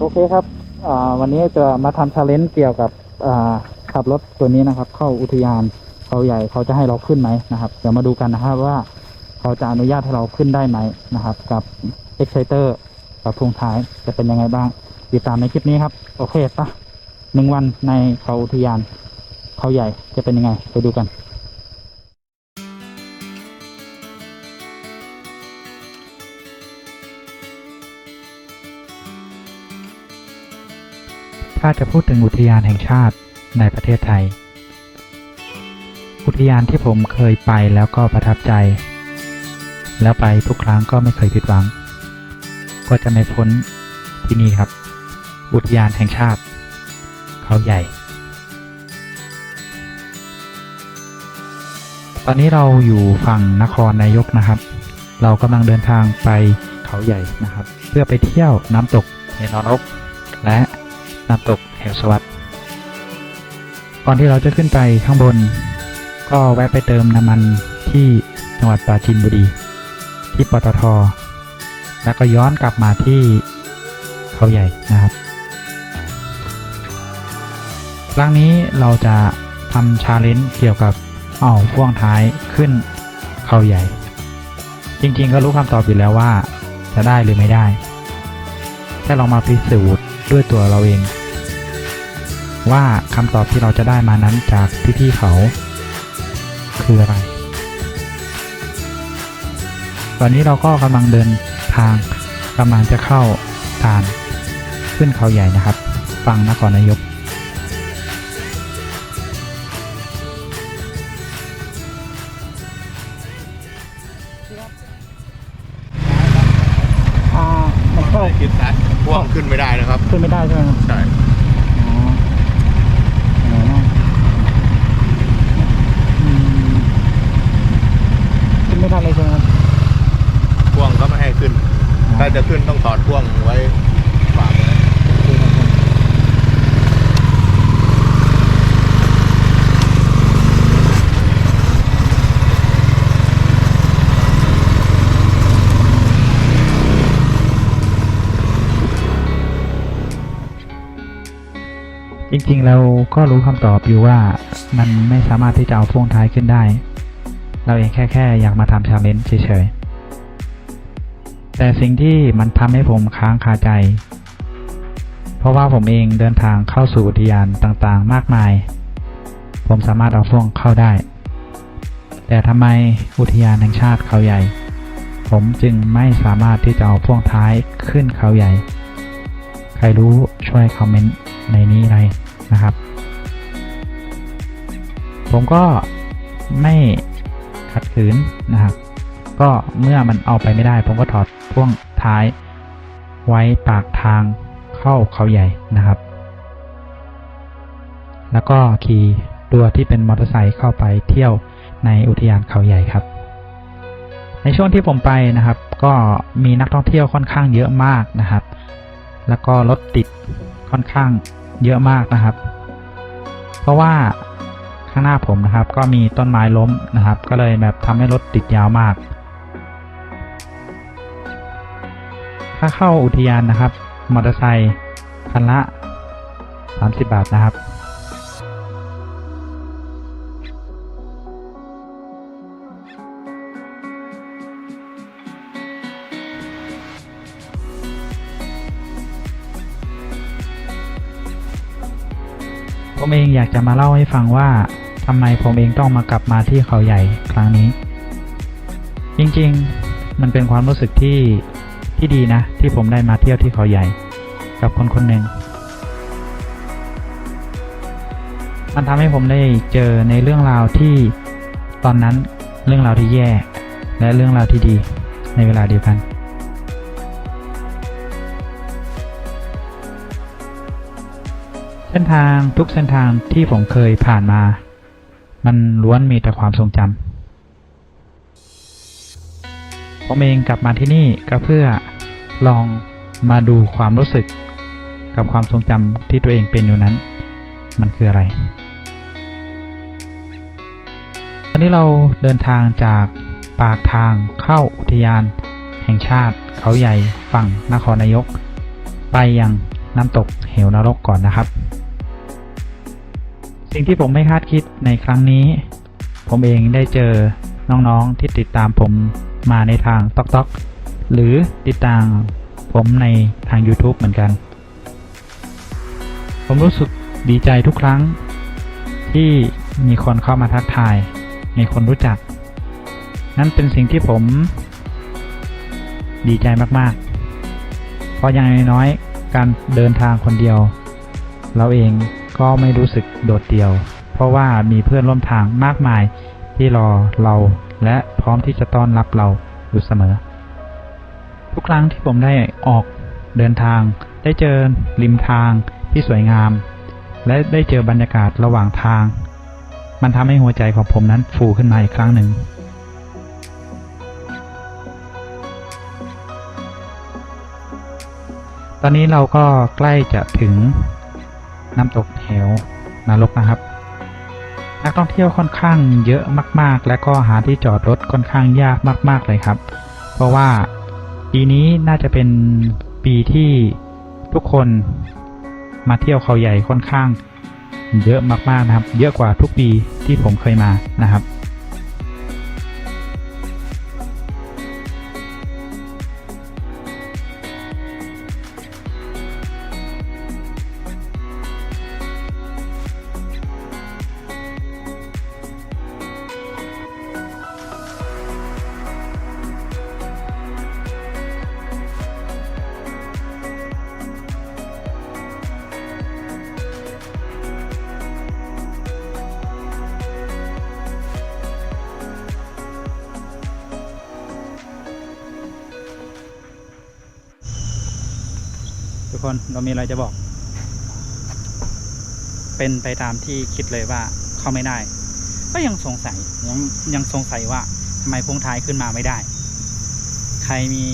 โอเคครับวันนี้จะมาทำชาเลนจ์เกี่ยวกับขับรถตัวนี้นะครับ เข้าอุทยานเขาใหญ่เขาจะให้เราขึ้นไหมนะครับ เดี๋ยวมาดูกันนะครับว่าเขาจะอนุญาตให้เราขึ้นได้ไหมนะครับ กับ Exciter กับพวงท้ายจะเป็นยังไงบ้าง ติดตามในคลิปนี้ครับ โอเคปะหนึ่งวันในเขาอุทยานเขาใหญ่จะเป็นยังไง ไปดูกันาจะพูดถึงอุทยานแห่งชาติในประเทศไทย อุทยานที่ผมเคยไปแล้วก็ประทับใจ แล้วไปทุกครั้งก็ไม่เคยผิดหวัง ก็จะไม่พ้นที่นี่ครับ อุทยานแห่งชาติ เขาใหญ่ ตอนนี้เราอยู่ฝั่งนครนายกนะครับ เรากำลังเดินทางไปเขาใหญ่นะครับ เพื่อไปเที่ยวน้ำตกเฮนอนรกและ น้ำตกเหวสวัสดก่อนที่เราจะขึ้นไปข้างบน ก็แวะไปเติมน้ำมันที่จังหวัดปราจีนบุรี ที่ปตท แล้วก็ย้อนกลับมาที่เขาใหญ่นะครับครั้งนี้เราจะทำชาเลนจ์เกี่ยวกับเอาพ่วงท้ายขึ้นเขาใหญ่ จริงๆ ก็รู้คำตอบอยู่แล้วว่า จะได้หรือไม่ได้ แค่ลองมาพิสูจน์ด้วยตัวเราเอง ว่าคำตอบที่เราจะได้มานั้นจากพี่ๆเขา คืออะไร ตอนนี้เราก็กำลังเดินทางกำลังจะเข้าทานขึ้นเขาใหญ่นะครับฝั่งนครนายกอ่ามันเข้าคิดนะพ่วงขึ้นไม่ได้นะครับ ขึ้นไม่ได้ใช่ไหมครับ ใช่ อ๋อไหนนะอืมขึ้นไม่ได้เลยใช่ไหมครับ พ่วงก็ไม่ให้ขึ้น ถ้า จะขึ้นต้องถอดพ่วงไว้ฝากไว้จริงๆ เราก็รู้คำตอบอยู่ว่ามันไม่สามารถที่จะเอาพ่วงท้ายขึ้นได้ เราเองแค่แค่อยากมาทำชาเลนจ์เฉยๆ แต่สิ่งที่มันทำให้ผมค้างคาใจ เพราะว่าผมเองเดินทางเข้าสู่อุทยานต่างๆ มากมาย ผมสามารถเอาพ่วงเข้าได้ แต่ทำไมอุทยานแห่งชาติเขาใหญ่ ผมจึงไม่สามารถที่จะเอาพ่วงท้ายขึ้นเขาใหญ่ ใครรู้ช่วยคอมเมนต์ในนี้เลยนะครับ ผมก็ไม่ขัดขืนนะครับ ก็เมื่อมันเอาไปไม่ได้ ผมก็ถอดพ่วงท้าย ไว้ปากทางเข้าเขาใหญ่นะครับ แล้วก็ขี่ตัวที่เป็นมอเตอร์ไซค์เข้าไปเที่ยวในอุทยานเขาใหญ่ครับ ในช่วงที่ผมไปนะครับ ก็มีนักท่องเที่ยวค่อนข้างเยอะมากนะครับ แล้วก็รถติดค่อนข้างเยอะมากนะครับ เพราะว่าข้างหน้าผมนะครับ ก็มีต้นไม้ล้มนะครับ ก็เลยแบบทำให้รถติดยาวมากาเข้าอุทยานนะครับ มอเตอร์ไซค์คันละ 30 บาทนะครับ ผมเองอยากจะมาเล่าให้ฟังว่าทำไมผมเองต้องมากลับมาที่เขาใหญ่ครั้งนี้ จริงๆ มันเป็นความรู้สึกที่ ที่ดีนะ ที่ผมได้มาเที่ยวที่เขาใหญ่ กับคนคนหนึ่ง มันทำให้ผมได้เจอในเรื่องราวที่ตอนนั้นเรื่องราวที่แย่ และเรื่องราวที่ดีในเวลาเดียวกัน เส้นทางทุกเส้นทางที่ผมเคยผ่านมา มันล้วนมีแต่ความทรงจำ ผมเองกลับมาที่นี่ก็เพื่อลองมาดูความรู้สึก กับความทรงจำที่ตัวเองเป็นอยู่นั้น มันคืออะไร ตอนนี้เราเดินทางจากปากทางเข้าอุทยาน แห่งชาติเขาใหญ่ฝั่งนครนายก ไปยังน้ำตกเหวนรกก่อนนะครับ สิ่งที่ผมไม่คาดคิดในครั้งนี้ ผมเองได้เจอน้องๆที่ติดตามผม มาในทางต๊อกต๊อกหรือติดตามผมในทาง YouTube เหมือนกัน ผมรู้สึกดีใจทุกครั้ง ที่มีคนเข้ามาทักทาย มีคนรู้จัก นั่นเป็นสิ่งที่ผม ดีใจมากๆ เพราะอย่างน้อยๆการเดินทางคนเดียว เราเองก็ไม่รู้สึกโดดเดี่ยว เพราะว่ามีเพื่อนร่วมทางมากมายที่รอเรา และพร้อมที่จะต้อนรับเราอยู่เสมอ ทุกครั้งที่ผมได้ออกเดินทาง ได้เจอริมทางที่สวยงาม และได้เจอบรรยากาศระหว่างทาง มันทำให้หัวใจของผมนั้นฟูขึ้นมาอีกครั้งหนึ่งตอนนี้เราก็ใกล้จะถึงน้ำตกเหวนรกนะครับ นักท่องเที่ยวค่อนข้างเยอะมาก ๆ และก็หาที่จอดรถค่อนข้างยากมาก ๆ เลยครับ เพราะว่าปีนี้น่าจะเป็นปีที่ทุกคนมาเที่ยวเขาใหญ่ค่อนข้างเยอะมากๆนะครับ เยอะกว่าทุกปีที่ผมเคยมานะครับ คนเรามีอะไรจะบอก เป็นไปตามที่คิดเลยว่าเข้าไม่ได้ ก็ยังสงสัยยังยังสงสัยว่าทำไมพวงท้ายขึ้นมาไม่ได้ ใครมี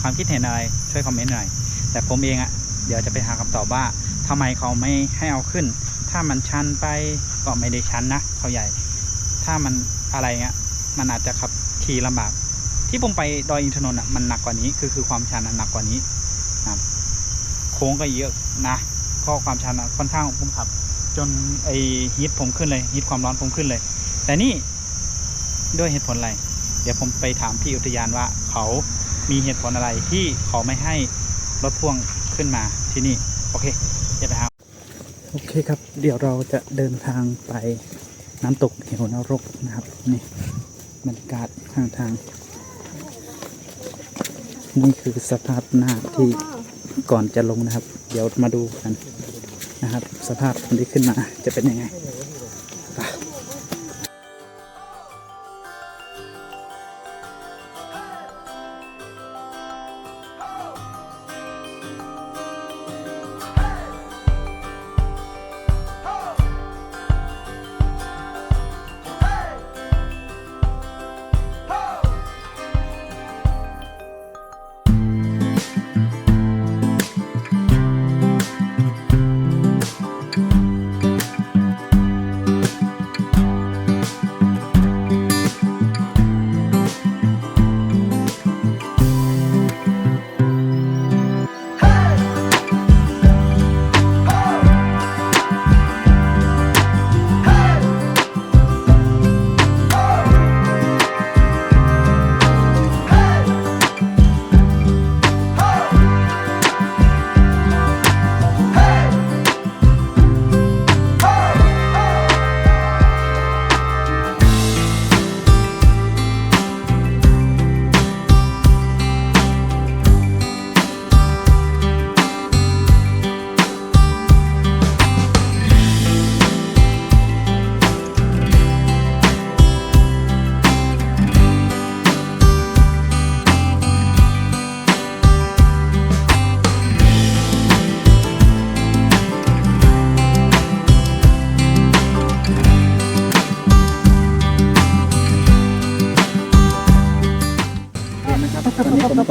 ความคิดเห็นอะไรช่วยคอมเมนต์หน่อย แต่ผมเองอะ่ะเดี๋ยวจะไปหาคำตอบว่าทำไมเขาไม่ให้เอาขึ้น ถ้ามันชันไปก็ไม่ได้ชันนะเขาใหญ่ ถ้ามันอะไรเงี้ยมันอาจจะขับขี่ลำบากที่ผมไปดอยอินทนนท์อะมันหนักกว่านี้คือคือความชันอะหนักกว่านี้ โค้งก็เยอะนะข้อความชันค่อนข้างผมขับ จนไอฮีทผมขึ้นเลยฮีทความร้อนผมขึ้นเลย แต่นี่ด้วยเหตุผลอะไร เดี๋ยวผมไปถามพี่อุทยานว่าเขามีเหตุผลอะไรที่เขาไม่ให้รถพ่วงขึ้นมาที่นี่ โอเคเดี๋ยวไปหาโอเคครับ เดี๋ยวเราจะเดินทางไปน้ำตกเหวนรกนะครับนี่บรรยากาศข้างทาง นี่คือสภาพหน้าที่ ก่อนจะลงนะครับ เดี๋ยวมาดูกันนะครับ สภาพคนที่ขึ้นมาจะเป็นยังไง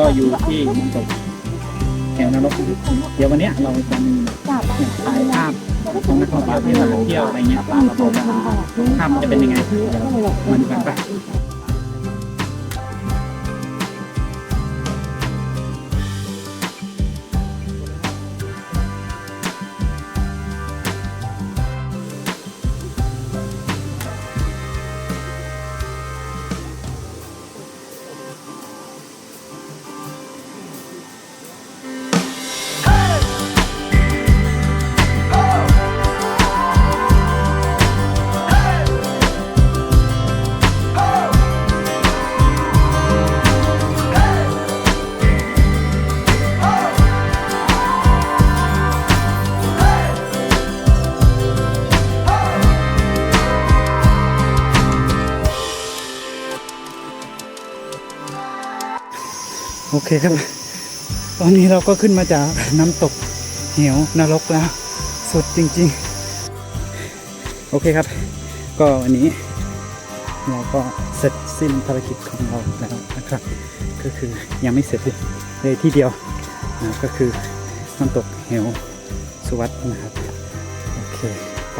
ก็อยู่ที่มันตกแถวนรกเดี๋ยววันเนี้ยเราจะมีถ่ายภาพของนักท่องเที่ยวที่มาเที่ยวอะไรเงี้ยภาพมันจะเป็นยังไงเดี๋ยวมาดูกันไป โอเคครับ ตอนนี้เราก็ขึ้นมาจากน้ำตกเหวนรกแล้วสุดจริง ๆ โอเคครับ ก็วันนี้เราก็เสร็จสิ้นภารกิจของเราแล้วนะครับ ก็คือยังไม่เสร็จเลยที่เดียวนะก็คือน้ำตกเหวสวัสดนะครับ โอเค ไป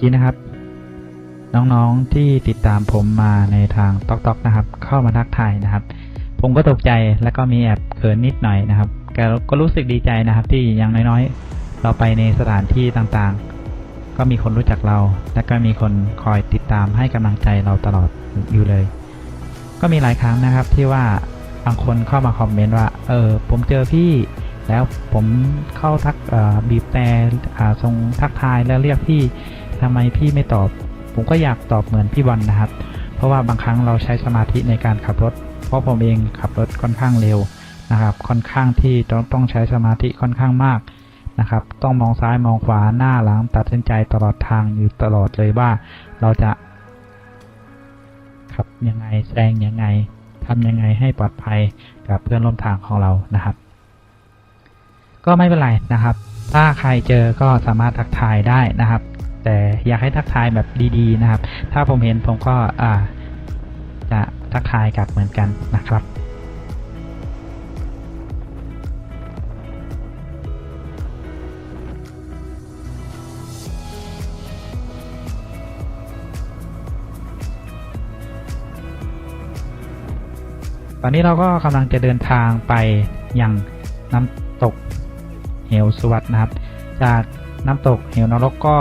กี้นะครับ น้องๆที่ติดตามผมมาในทางต๊อกๆนะครับ เข้ามาทักทายนะครับ ผมก็ตกใจแล้วก็มีแอบเขินนิดหน่อยนะครับแต่ก็รู้สึกดีใจนะครับ ที่อยังน้อยๆ เราไปในสถานที่ต่างๆ ก็มีคนรู้จักเรา และก็มีคนคอยติดตามให้กำลังใจเราตลอดอยู่เลย ก็มีหลายครั้งนะครับที่ว่าบางคนเข้ามาคอมเมนต์ว่า เออ ผมเจอพี่แล้วผมเข้าทักบีบแต่อ่าทรงทักทายแล้วเรียกพี่ ทำไมพี่ไม่ตอบ ผมก็อยากตอบเหมือนพี่บอลนะครับ เพราะว่าบางครั้งเราใช้สมาธิในการขับรถ เพราะผมเองขับรถค่อนข้างเร็วนะครับ ค่อนข้างที่ต้องต้องใช้สมาธิค่อนข้างมากนะครับ ต้องมองซ้ายมองขวาหน้าหลังตัดสินใจตลอดทางอยู่ตลอดเลยว่า เราจะขับยังไงแซงยังไงทำยังไงให้ปลอดภัยกับเพื่อนร่วมทางของเรานะครับ ก็ไม่เป็นไรนะครับ ถ้าใครเจอก็สามารถทักทายได้นะครับ แต่อยากให้ทักทายแบบดีๆนะครับ ถ้าผมเห็นผมก็อ่าจะทักทายกลับเหมือนกันนะครับตอนนี้เราก็กำลังจะเดินทางไปยังน้ำตกเหวสวัสดนะครับ จากน้ำตกเหวนรกก็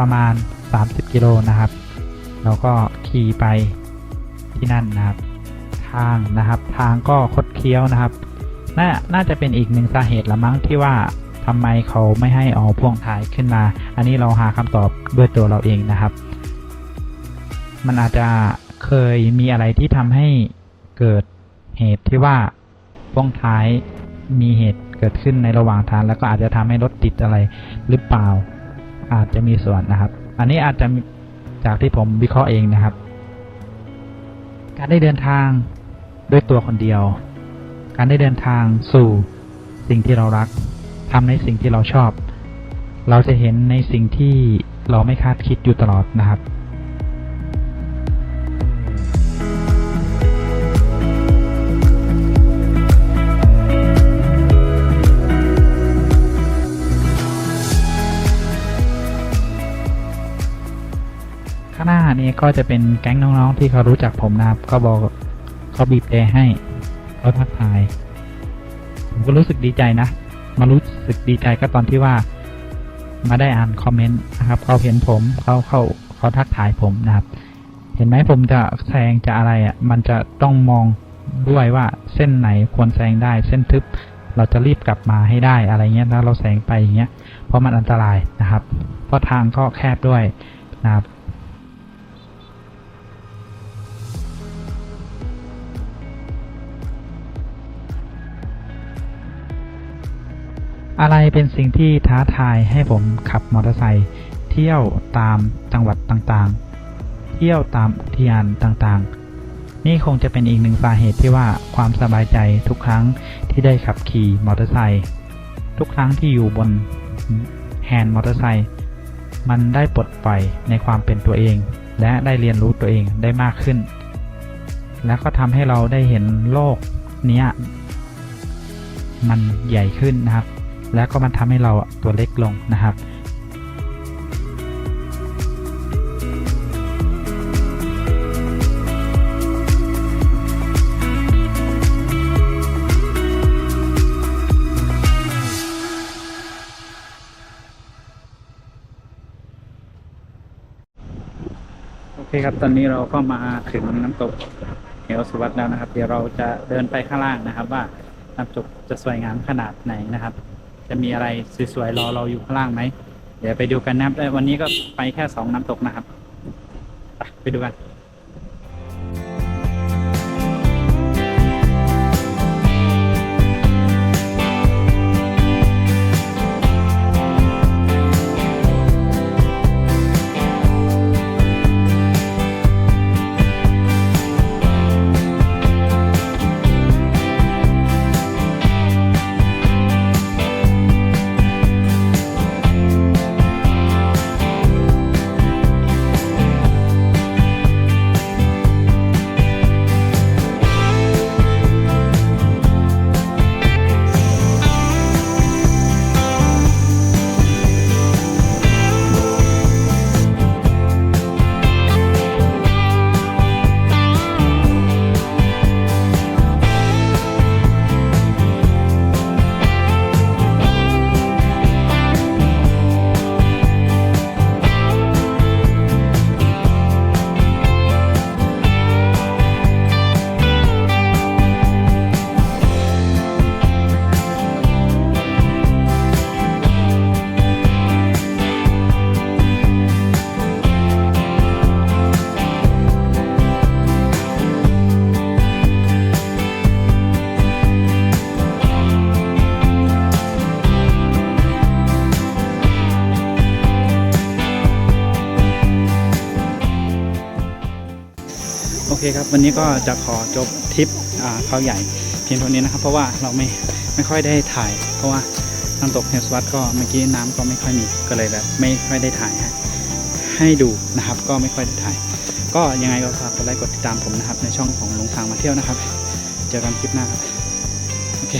ประมาณ 30 กิโลนะครับเราก็ขี่ไปที่นั่นนะครับ ทางนะครับ ทางก็คดเคี้ยวนะครับน่าน่าจะเป็นอีกหนึ่งสาเหตุละมั้งที่ว่าทำไมเขาไม่ให้เอาพ่วงท้ายขึ้นมา อันนี้เราหาคำตอบด้วยตัวเราเองนะครับ มันอาจจะเคยมีอะไรที่ทำให้เกิดเหตุที่ว่าพ่วงท้ายมีเหตุเกิดขึ้นในระหว่างทางแล้วก็อาจจะทำให้รถติดอะไรหรือเปล่า อาจจะมีส่วนนะครับ อันนี้อาจจะจากที่ผมวิเคราะห์เองนะครับ การได้เดินทางด้วยตัวคนเดียว การได้เดินทางสู่สิ่งที่เรารักทำในสิ่งที่เราชอบ เราจะเห็นในสิ่งที่เราไม่คาดคิดอยู่ตลอดนะครับ ก็จะเป็นแก๊งน้องๆที่เขารู้จักผมนะครับก็บอกเขาบีบแตรให้เขาทักทาย ผมก็รู้สึกดีใจนะ มารู้สึกดีใจก็ตอนที่ว่า มาได้อ่านคอมเมนต์นะครับเขาเห็นผมเขาเขาเขาทักทายผมนะครับ เห็นไหมผมจะแซงจะอะไรอะ มันจะต้องมองด้วยว่าเส้นไหนควรแซงได้ เส้นทึบเราจะรีบกลับมาให้ได้อะไรเงี้ยถ้าเราแซงไปอย่างเงี้ยเพราะมันอันตรายนะครับ เพราะทางก็แคบด้วยนะครับ อะไรเป็นสิ่งที่ท้าทายให้ผมขับมอเตอร์ไซค์เที่ยวตามจังหวัดต่างๆ เที่ยวตามอุทยานต่างๆ นี่คงจะเป็นอีกหนึ่งสาเหตุที่ว่าความสบายใจทุกครั้งที่ได้ขับขี่มอเตอร์ไซค์ทุกครั้งที่อยู่บนแฮนด์มอเตอร์ไซค์มันได้ปลดปล่อยในความเป็นตัวเอง และได้เรียนรู้ตัวเองได้มากขึ้น แล้วก็ทำให้เราได้เห็นโลกนี้มันใหญ่ขึ้นนะครับ แล้วก็มันทำให้เราตัวเล็กลงนะครับเคครับ ตอนนี้เราก็มาถึงน้ำตกเหวสุวัสด์แล้วนะครับ เดี๋ยวเราจะเดินไปข้างล่างนะครับ ว่าน้ำตกจะสวยงามขนาดไหนนะครับ จะมีอะไรสวยๆรอเราอยู่ข้างล่างไหมเดี๋ยวไปดูกันนะครับวันนี้ก็ไปแค่สองน้ำตกนะครับ ไปดูกัน คครับ วันนี้ก็จะขอจบทริปอ่าเขาใหญ่เพียงเท่านี้นะครับ เพราะว่าเราไม่ไม่ค่อยได้ถ่าย เพราะว่าน้ำตกเฮลสวัตก็เมื่อกี้น้ำก็ไม่ค่อยมีก็เลยแบบไม่ค่อยได้ถ่ายให้ให้ดูนะครับ ก็ไม่ค่อยได้ถ่าย ก็ยังไงก็ฝากกดไลค์กดติดตามผมนะครับ ในช่องของหลงทางมาเที่ยวนะครับ เจอกันคลิปหน้าครับโอเค